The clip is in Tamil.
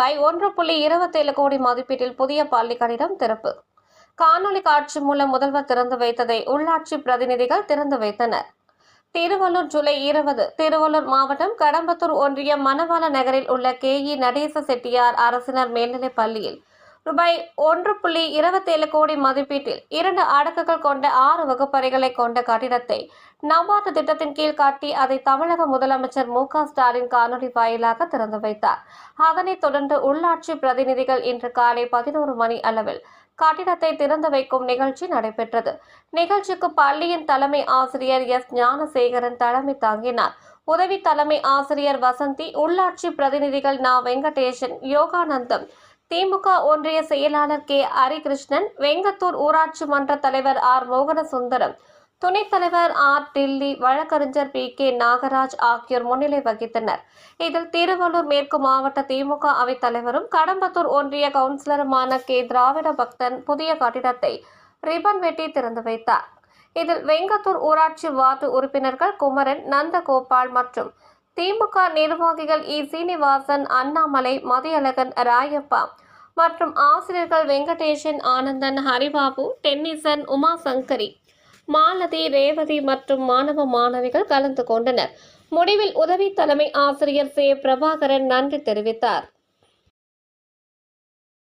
ரூபாய் ஒன்று புள்ளி இருபத்தேழு கோடி மதிப்பீட்டில் புதிய பள்ளி கட்டிடம் திறப்பு. காணொலி காட்சி மூலம் முதல்வர் திறந்து வைத்ததை உள்ளாட்சி பிரதிநிதிகள் திறந்து வைத்தனர். திருவள்ளூர் ஜூலை இருபது திருவள்ளூர் மாவட்டம் கடம்பத்தூர் ஒன்றியம் மணவாள நகரில் உள்ள கே இ நடேச செட்டியார் அரசினர் மேல்நிலைப் பள்ளியில் ரூபாய் ஒன்று புள்ளி இருபத்தேழு கோடி மதிப்பீட்டில் இரண்டு அடுக்குகள் கொண்ட ஆறு வகுப்பறைகளை கொண்ட கட்டிடத்தை நபார்டு திட்டத்தின் கீழ் காட்டி அதை தமிழக முதலமைச்சர் மு க ஸ்டாலின் காணொலி வாயிலாக திறந்து வைத்தார். அதனைத் தொடர்ந்து உள்ளாட்சி பிரதிநிதிகள் இன்று காலை பதினோரு மணி அளவில் கட்டிடத்தை திறந்து வைக்கும் நிகழ்ச்சி நடைபெற்றது. நிகழ்ச்சிக்கு பள்ளியின் தலைமை ஆசிரியர் எஸ். ஞானசேகரன் தலைமை தாங்கினார். உதவி தலைமை ஆசிரியர் வசந்தி உள்ளாட்சி பிரதிநிதிகள் நா. வெங்கடேசன் யோகானந்தம் திமுக ஒன்றிய செயலாளர் கே. ஹரிகிருஷ்ணன் வெங்கத்தூர் ஊராட்சி மன்ற தலைவர் ஆர். மோகனசுந்தரம் துணைத் தலைவர் ஆர். டில்லி வழக்கறிஞர் பி. கே. நாகராஜ் ஆகியோர் முன்னிலை வகித்தனர். இதில் திருவள்ளூர் மேற்கு மாவட்ட திமுக அவைத் தலைவரும் கடம்பத்தூர் ஒன்றிய கவுன்சிலருமான கே. திராவிட பக்தன் புதிய கட்டிடத்தை ரிபன் வெட்டி திறந்து வைத்தார். இதில் வெங்கத்தூர் ஊராட்சி வார்டு உறுப்பினர்கள் குமரன் நந்தகோபால் மற்றும் திமுக நிர்வாகிகள் இ. சீனிவாசன் அண்ணாமலை மதியழகன் ராயப்பா மற்றும் ஆசிரியர்கள் வெங்கடேஷன் ஆனந்தன் ஹரிபாபு டென்னிசன் உமா சங்கரி மாலதி ரேவதி மற்றும் மாணவ மாணவிகள் கலந்து கொண்டனர். முடிவில் உதவி தலைமை ஆசிரியர் சே. பிரபாகரன் நன்றி தெரிவித்தார்.